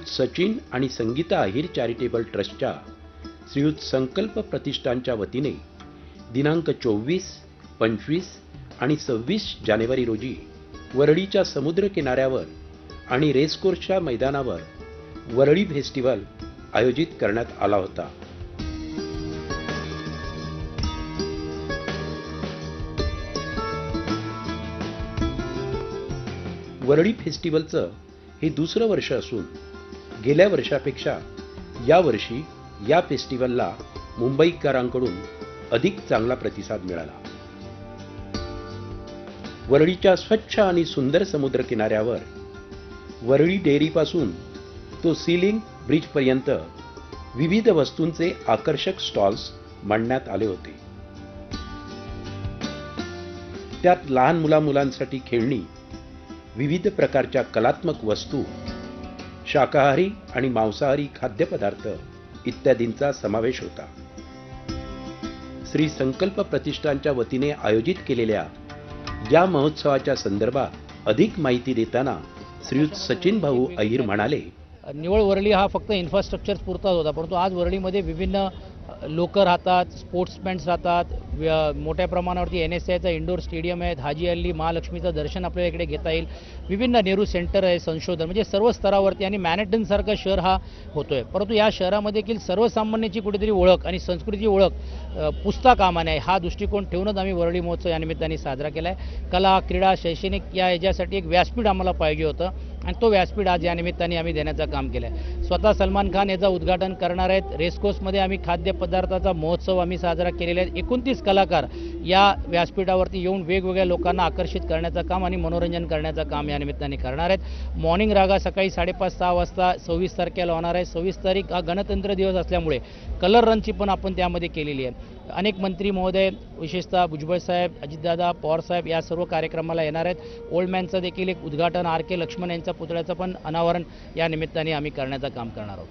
श्रीयुत सचिन आणि संगीता अहिर चॅरिटेबल ट्रस्टच्या श्रीयुत संकल्प प्रतिष्ठानच्या वतीने दिनांक चोवीस पंचवीस आणि सव्वीस जानेवारी रोजी वरळीच्या समुद्र किनाऱ्यावर आणि रेसकोर्सच्या मैदानावर वरळी फेस्टिवल आयोजित करण्यात आला होता. वरळी फेस्टिवलचं हे दुसरं वर्ष असून गेल्या वर्षापेक्षा या वर्षी या फेस्टिवलला मुंबईकरांकडून अधिक चांगला प्रतिसाद मिळाला. वरळीच्या स्वच्छ आणि सुंदर समुद्र किनाऱ्यावर वरळी डेअरीपासून तो सीलिंग ब्रिजपर्यंत विविध वस्तूंचे आकर्षक स्टॉल्स मांडण्यात आले होते. त्यात लहान मुला मुलांसाठी खेळणी विविध प्रकारच्या कलात्मक वस्तू शाकाहारी आणि मांसाहारी खाद्यपदार्थ इत्यादींचा समावेश होता. श्री संकल्प प्रतिष्ठानच्या वतीने आयोजित केलेल्या या महोत्सवाच्या संदर्भात अधिक माहिती देताना श्रीयुत सचिन भाऊ अहिर म्हणाले निवळ वरळी हा फक्त इन्फ्रास्ट्रक्चर पुरताच होता परंतु आज वरळीमध्ये विभिन्न लोक राहतात स्पोर्ट्समॅन्स राहतात मोठ्या प्रमाणावरती एन एस आयचा इंडोर स्टेडियम आहे हाजी अल्ली महालक्ष्मीचं दर्शन आपल्याला इकडे घेता येईल. विभिन्न नेहरू सेंटर आहे संशोधन म्हणजे सर्व स्तरावरती आणि मॅनेटनसारखा शहर हा होतो आहे परंतु या शहरामध्ये देखील सर्वसामान्याची कुठेतरी ओळख आणि संस्कृतीची ओळख पुस्ता पुसता कामा नये हा दृष्टिकोन ठेवूनच आम्ही वरळी महोत्सव या निमित्ताने साजरा केला आहे कला क्रीडा शैक्षणिक या याच्यासाठी एक व्यासपीठ आम्हाला पाहिजे होतं. आणि तो व्यासपीठ आज या निमित्ताने आम्ही देण्याचं काम केलं आहे स्वतः सलमान खान याचं उद्घाटन करणार आहेत. रेसकोर्समध्ये आम्ही खाद्यपदार्थाचा महोत्सव आम्ही साजरा केलेला आहे. एकोणतीस कलाकार या व्यासपीठावरती येऊन वेगवेगळ्या लोकांना आकर्षित करण्याचं काम आणि मनोरंजन करण्याचं काम या निमित्ताने करणार आहेत. मॉर्निंग रागा सकाळी साडेपाच सहा वाजता सव्वीस तारखेला होणार आहे. सव्वीस तारीख हा गणतंत्र दिवस असल्यामुळे कलर रनची पण आपण त्यामध्ये केलेली आहे. अनेक मंत्री महोदय विशेषतः भुजबळ साहेब अजितदादा पवार साहेब या सर्व कार्यक्रमाला येणार आहेत. ओल्ड मॅनचं देखील एक उद्घाटन आर के लक्ष्मण यांचं पुतळ्याचं पण अनावरण या निमित्ताने आम्ही करण्याचं काम करणार आहोत.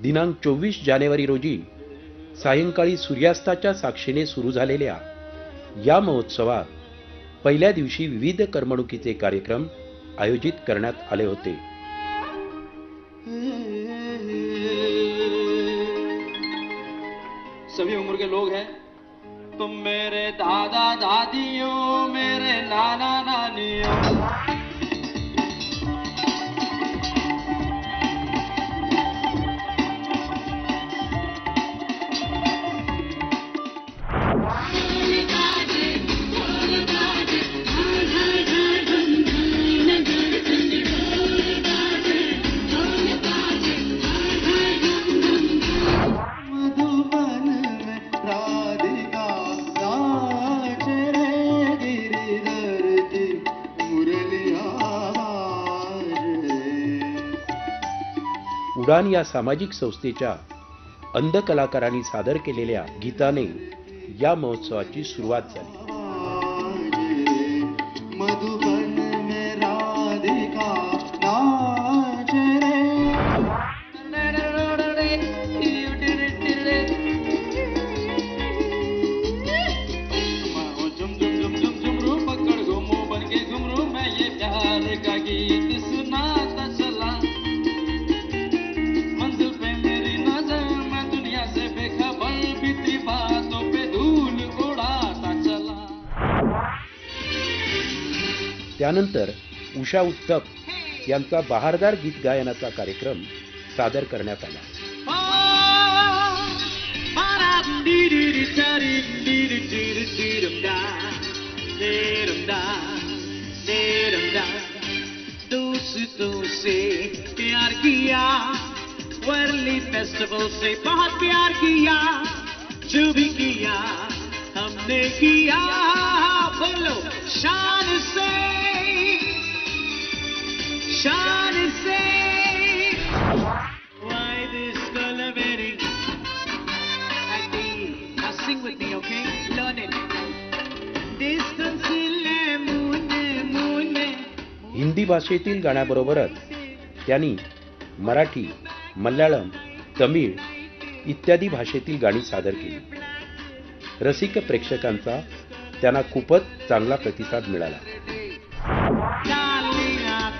दिनांक चोवीस जानेवारी रोजी सायंकाळी सूर्यास्ताच्या साक्षीने सुरू झालेल्या या महोत्सवात पहिल्या दिवशी विविध करमणुकीचे कार्यक्रम आयोजित करण्यात आले होते. सभी उम्र के लोग हैं। तुम मेरे दादा दादियों मेरे नाना नानियों। उडान या सामाजिक संस्थेच्या अंध कलाकारांनी सादर केलेल्या गीताने या महोत्सवाची सुरुवात झाली. त्यानंतर उषा उत्तप यांचा बहारदार गीत गायनाचा कार्यक्रम सादर करण्यात आला. प्यार किया वर्ली फेस्टिवल से बहुत प्यार किया जो भी किया हमने किया बोलो शान से शान से Why this calamity? I now sing with me, okay? Learn it. Distance Hindi भाषेतील गाण्याबरोबरच त्यांनी मराठी मल्याळम तमिळ इत्यादी भाषेतील गाणी सादर केली रसिक प्रेक्षकांचा त्यांना खूपच चांगला प्रतिसाद मिळाला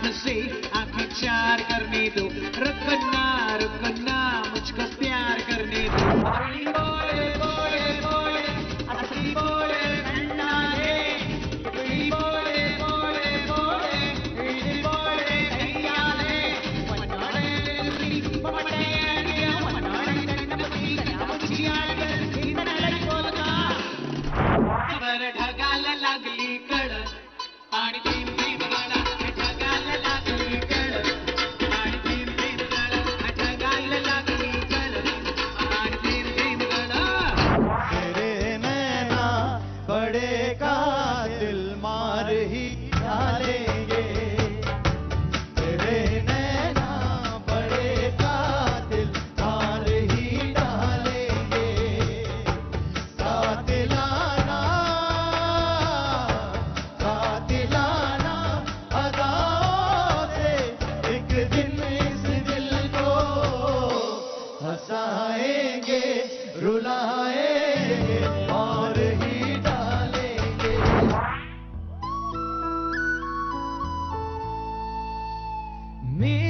डाले आंख से आंखें चार करने दो. रुकना रुकना मेरी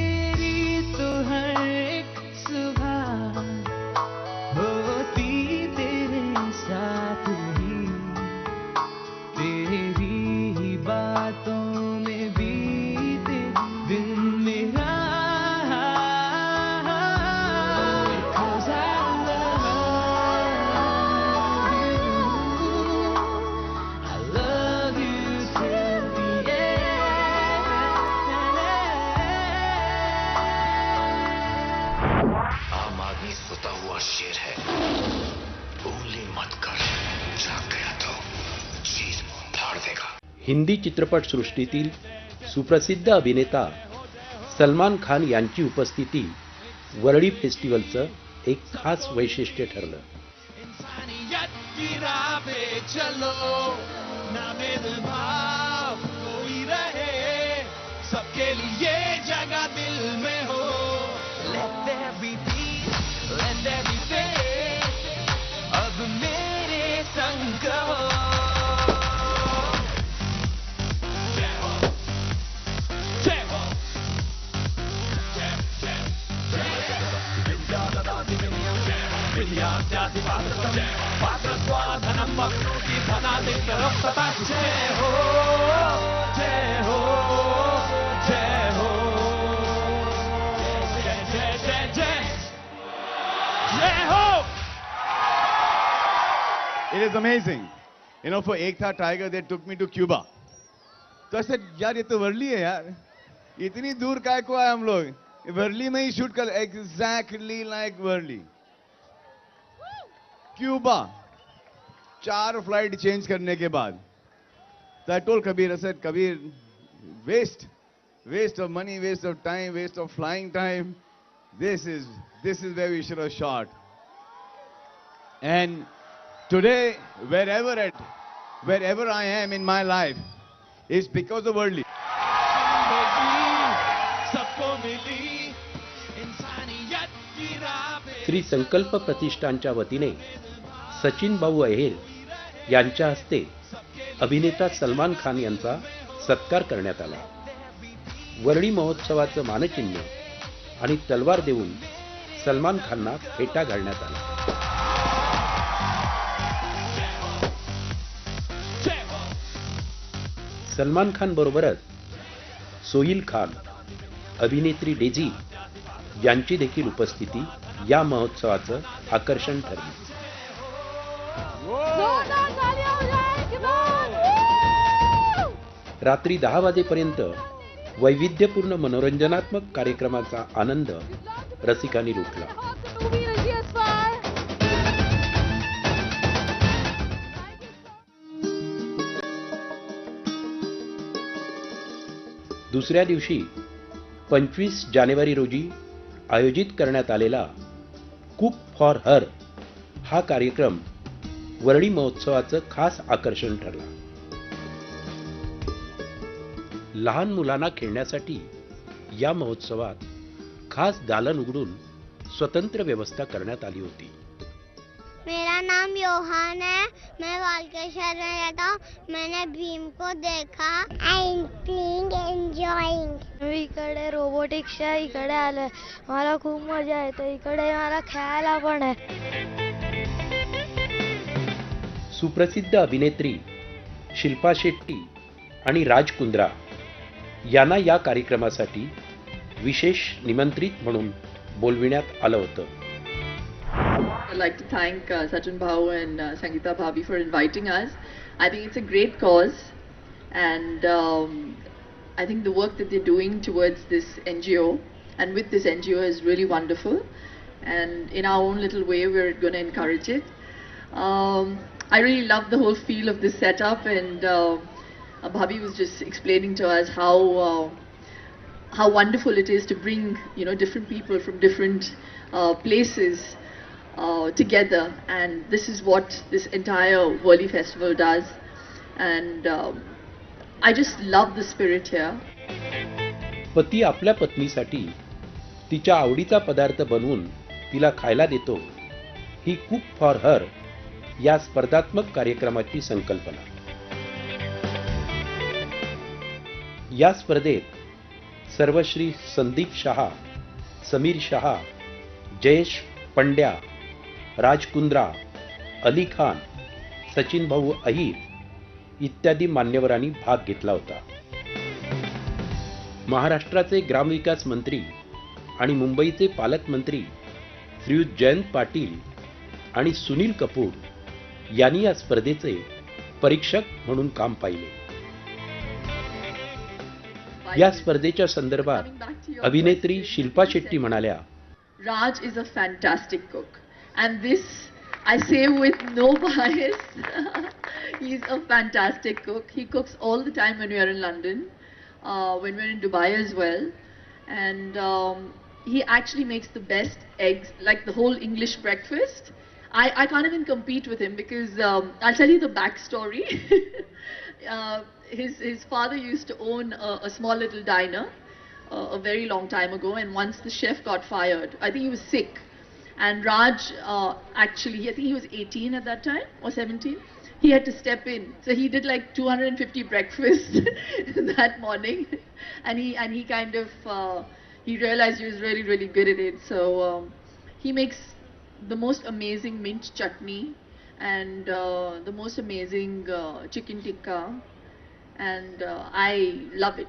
हिंदी चित्रपटसृष्टीतील सुप्रसिद्ध अभिनेता सलमान खान यांची उपस्थिती वरळी फेस्टिवलचं एक खास वैशिष्ट्य ठरलं. चलो जय हो जय हो जय हो जय जय जय जय जय हो It is amazing. You know, for Ekta Tiger, they took me to Cuba. तो I said, यार ये तो वर्ली है यार इतनी दूर काय को आए हम लोग वर्ली में ही शूट कर exactly like Worli क्यूबा चार फ्लाइट चेंज करने के बाद तो I told Kabir I said Kabir waste waste of money waste of time waste of flying time this is this is where we should have shot And today, wherever at, wherever I am in my life, is because of Worldly. Shri संकल्प प्रतिष्ठानच्या वतीने सचिन भाऊ अहेर यांच्या हस्ते अभिनेता सलमान खान यांचा सत्कार करण्यात आला. वर्णी महोत्सवाचं मानचिन्ह आणि तलवार देऊन सलमान खानना फेटा घालण्यात आला. सलमान खान बरोबरच सोहिल खान अभिनेत्री डेझी यांची देखील उपस्थिती या महोत्सवाचं आकर्षण ठरलं. रात्री दहा वाजेपर्यंत वैविध्यपूर्ण मनोरंजनात्मक कार्यक्रमाचा आनंद रसिकांनी लुटला. दुसऱ्या दिवशी पंचवीस जानेवारी रोजी आयोजित करण्यात आलेला फॉर हर हा कार्यक्रम वरळी महोत्सवाचं खास आकर्षण ठरला. लहान मुलांना खेळण्यासाठी या महोत्सवात खास दालन उघडून स्वतंत्र व्यवस्था करण्यात आली होती. मेरा नाम योहान है मैं वालकेश्वर में रहता हूँ मैंने भीम को देखा। आई एम मी इकडे रोबोटिक्सच्या इकडे आलोय. मला खूप मजा येते. इकडे मला खेळायला पण आहे. सुप्रसिद्ध अभिनेत्री शिल्पा शेट्टी आणि राज कुंद्रा यांना या कार्यक्रमासाठी विशेष निमंत्रित म्हणून बोलविण्यात आलं होतं. I'd like to thank uh, Sachin Bhau and uh, Sangeeta Bhabi for inviting us. I think it's a great cause, and um, I think the work that they're doing towards this NGO and with this NGO is really wonderful. And in our own little way, we're going to encourage it. Um, I really love the whole feel of this setup, and uh, uh, Bhabi was just explaining to us how. Uh, how wonderful it is to bring you know different people from different uh, places uh, together and this is what this entire Worli festival does and um, I just love the spirit here पती आपल्या पत्नीसाठी तिच्या आवडीचा पदार्थ बनवून तिला खायला देतो ही cook for her या स्पर्धात्मक कार्यक्रमाची संकल्पना. या स्पर्धेत सर्वश्री संदीप शहा समीर शहा जयेश पंड्या राज कुंद्रा अली खान सचिन भाऊ अहिर इत्यादी मान्यवरांनी भाग घेतला होता. महाराष्ट्राचे ग्रामविकास मंत्री आणि मुंबईचे पालकमंत्री श्रीयुत जयंत पाटील आणि सुनील कपूर यांनी या स्पर्धेचे परीक्षक म्हणून काम पाहिले. या स्पर्धेच्या संदर्भात अभिनेत्री शिल्पा शेट्टी म्हणाल्या Raj is a fantastic cook and this I say with no bias. He's a fantastic cook. He cooks all the time when we are in London, uh, when we're in Dubai as well, and um, he actually makes the best eggs, like the whole English breakfast. I, I can't even compete with him because um, I'll tell you the backstory. uh, his his father used to own a, a small little diner uh, a very long time ago, and once the chef got fired, I think he was sick, and Raj uh, actually, I think he was 18 at that time or 17. He had to step in, so he did like 250 breakfasts that morning, and he and he kind of uh, he realized he was really really good at it. So um, he makes the most amazing mint chutney and uh, the most amazing uh, chicken tikka, and uh, I love it.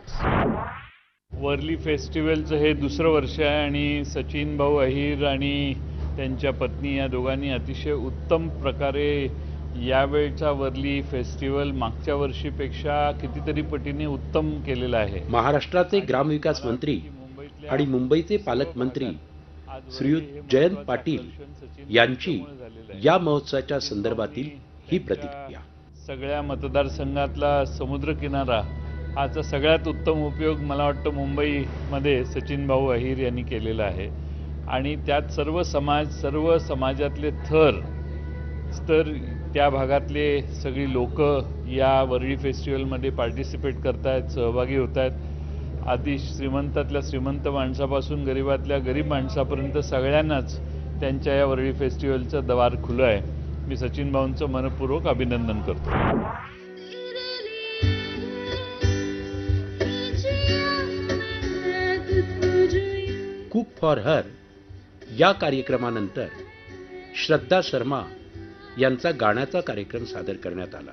Worli फेस्टिवलचं हे दुसरं वर्ष आहे आणि सचिन भाऊ अहिर आणि त्यांच्या पत्नी या दोघांनी अतिशय उत्तम प्रकारे यावेळचा वर्ली फेस्टिवल मागच्या वर्षीपेक्षा कितीतरी पटीने उत्तम केलेला आहे. महाराष्ट्राचे ग्रामविकास मंत्री आणि मुंबईचे पालकमंत्री श्रीयुत जयंत पाटील यांची या महोत्सवाच्या संदर्भातील ही प्रतिक्रिया. सगळ्या मतदारसंघातला समुद्रकिनारा हाचा सगळ्यात उत्तम उपयोग मला वाटतं मुंबईमध्ये सचिन भाऊ अहिर यांनी केलेला आहे. आणि त्यात सर्व समाज सर्व समाजातले थर तर त्या भागातले सगळी लोक या वरळी फेस्टिवलमध्ये पार्टिसिपेट करत आहेत सहभागी होत आहेत आधी श्रीमंतातल्या श्रीमंत माणसापासून गरिबातल्या गरीब माणसापर्यंत सगळ्यांनाच त्यांच्या या वरळी फेस्टिवलचं दवार खुलं आहे. मी सचिन भाऊंचं मनपूर्वक अभिनंदन करतो. कुक फॉर हर या कार्यक्रमानंतर श्रद्धा शर्मा यांचा गाण्याचा कार्यक्रम सादर करण्यात आला.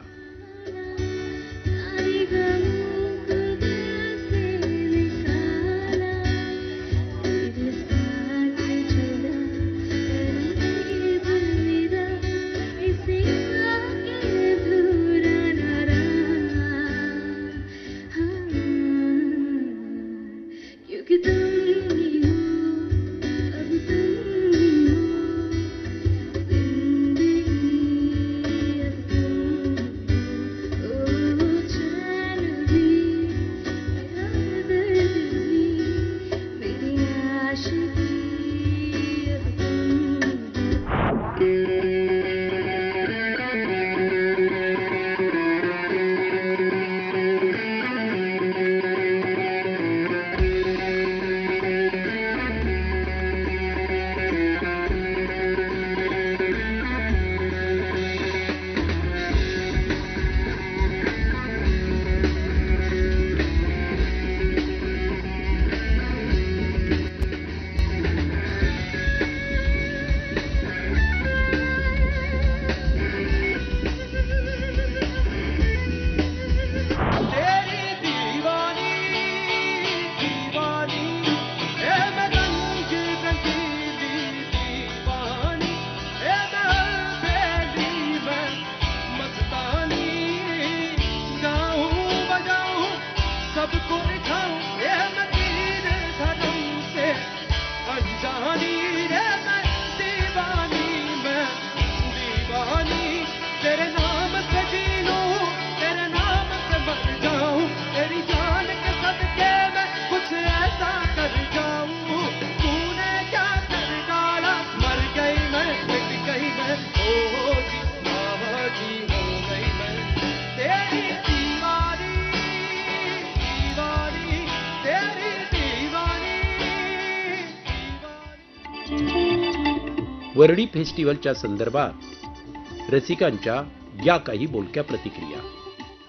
वरळी फेस्टिवलच्या संदर्भात रसिकांच्या या काही बोलक्या प्रतिक्रिया.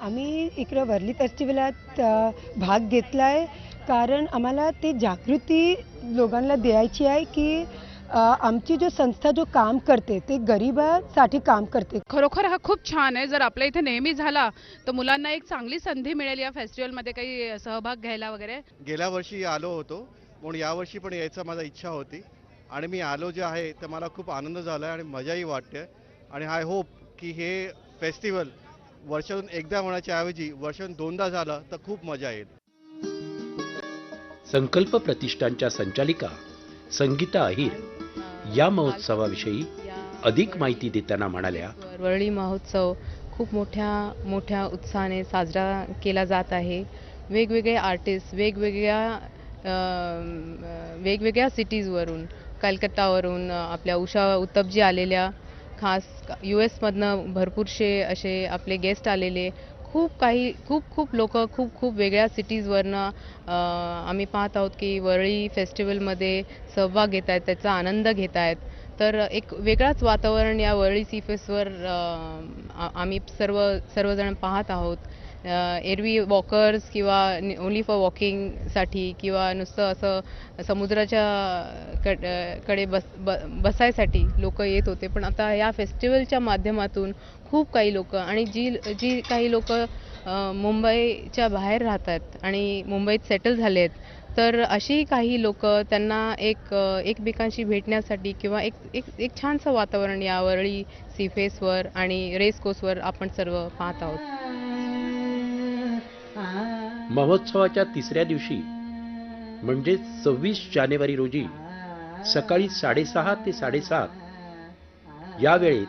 आम्ही इकडं वर्ली फेस्टिवलात भाग घेतला आहे कारण आम्हाला ते जागृती लोकांना द्यायची आहे की आमची जो संस्था जो काम करते ते गरिबासाठी काम करते. खरोखर हा खूप छान आहे. जर आपल्या इथे नेहमी झाला तर मुलांना एक चांगली संधी मिळेल या फेस्टिवलमध्ये काही सहभाग घ्यायला वगैरे. गेल्या वर्षी आलो होतो म्हणून यावर्षी पण यायचं माझा इच्छा होती. आणि मी आलो जे आहे तर मला खूप आनंद झाला आहे आणि मजाही वाटते. आणि आय होप की हे फेस्टिवल वर्षातून एकदा होण्याच्या ऐवजी वर्षातून दोनदा झालं तर खूप मजा येईल. संकल्प प्रतिष्ठानच्या संचालिका संगीता अहिर या महोत्सवाविषयी अधिक माहिती देताना म्हणाल्या वरळी महोत्सव खूप मोठ्या मोठ्या उत्साहाने साजरा केला जात आहे. वेगवेगळे आर्टिस्ट वेगवेगळ्या अं, वेगवेगळ्या सिटीजवरून कलकत्तावरून आपल्या उषा उत्तपजी आलेल्या खास यू एसमधनं भरपूरसे असे आपले गेस्ट आलेले. खूप काही खूप खूप लोक खूप खूप वेगळ्या सिटीजवरनं आम्ही पाहत आहोत की वरळी फेस्टिवलमध्ये सहभाग घेत आहेत त्याचा आनंद घेत आहेत तर एक वेगळाच वातावरण या वरळी सी फेस्टवर आम्ही सर्व सर्वजण पाहत आहोत. एरवी वॉकर्स किंवा ओन्ली फॉर वॉकिंगसाठी किंवा नुसतं असं समुद्राच्या कडकडे बस ब बसायसाठी लोक येत होते. पण आता या फेस्टिवलच्या माध्यमातून खूप काही लोक आणि जी जी काही लोक मुंबईच्या बाहेर राहतात आणि मुंबईत सेटल झाले आहेत तर अशी काही लोक त्यांना एक एकमेकांशी भेटण्यासाठी किंवा एक एक एक छानसं वातावरण यावरळी सी सीफेसवर आणि रेस कोसवर आपण सर्व पाहत आहोत. महोत्सवाच्या तिसऱ्या दिवशी म्हणजे सव्वीस जानेवारी रोजी सकाळी साडेसहा ते साडेसात या वेळेत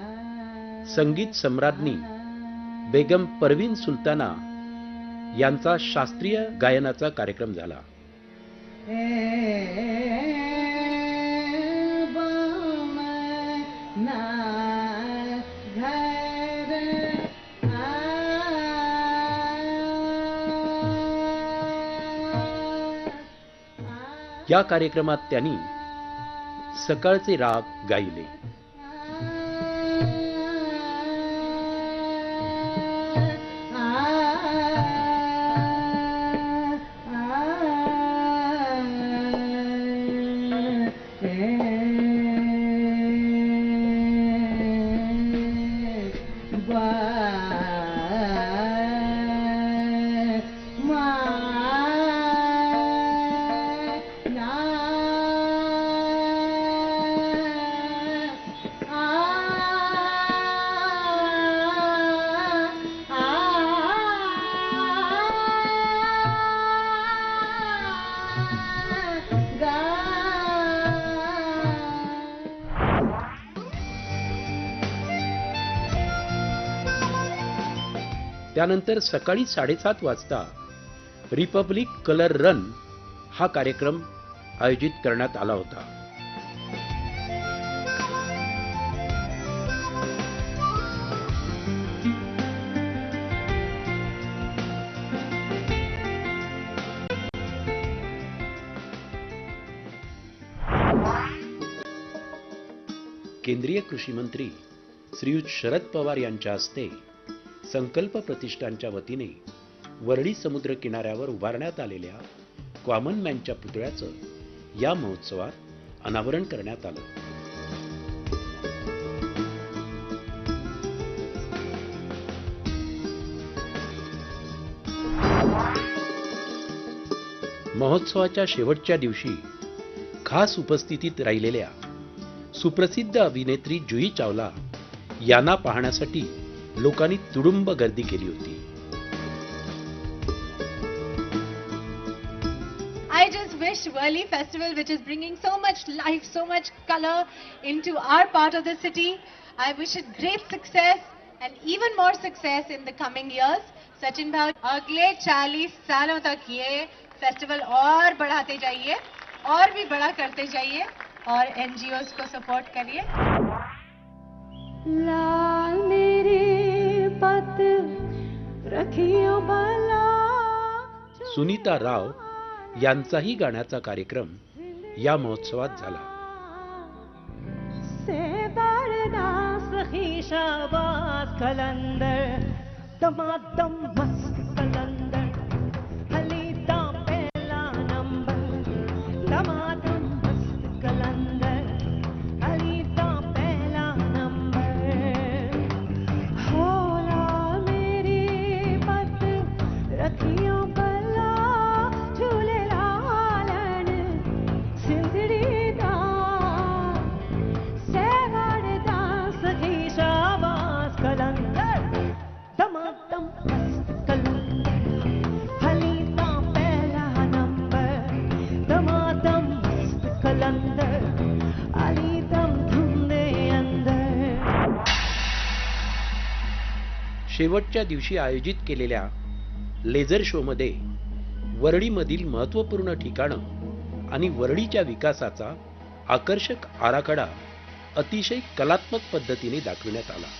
संगीत सम्राज्ञी बेगम परवीन सुलताना यांचा शास्त्रीय गायनाचा कार्यक्रम झाला. या कार्यक्रमात त्यांनी सकाळचे राग गायले. त्यानंतर सकाळी साडेसात वाजता रिपब्लिक कलर रन हा कार्यक्रम आयोजित करण्यात आला होता. केंद्रीय कृषी मंत्री श्रीयुत शरद पवार यांच्या हस्ते संकल्प प्रतिष्ठानच्या वतीने वरळी समुद्र किनाऱ्यावर उभारण्यात आलेल्या कॉमन मॅनच्या पुतळ्याचं या महोत्सवात अनावरण करण्यात आलं. महोत्सवाच्या शेवटच्या दिवशी खास उपस्थितीत राहिलेल्या सुप्रसिद्ध अभिनेत्री जुई चावला यांना पाहण्यासाठी लोकांनी तुडुंब गर्दी केली होती I just wish Worli Festival, which is bringing so much life, so much color into our part of the city, I wish it great success and even more success in the coming years. Sachin भाव अगले 40 सालों तक ये festival और बढ़ाते जाइए और भी बड़ा करते जाइए और एनजीओस को सपोर्ट करिए सुनीता राव यांचाही गाण्याचा कार्यक्रम या महोत्सवात झाला. कलंदर दमादम मस्त शेवटच्या दिवशी आयोजित केलेल्या लेझर शोमध्ये वरळीमधील महत्त्वपूर्ण ठिकाणं आणि वरळीच्या विकासाचा आकर्षक आराखडा अतिशय कलात्मक पद्धतीने दाखविण्यात आला.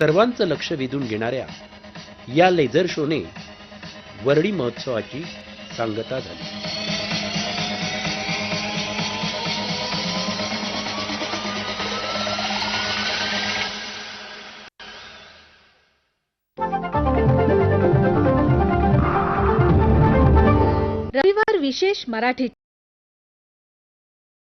सर्वांचं लक्ष वेधून घेणाऱ्या या लेझर शोने वरळी महोत्सवाची सांगता झाली. रविवार विशेष मराठी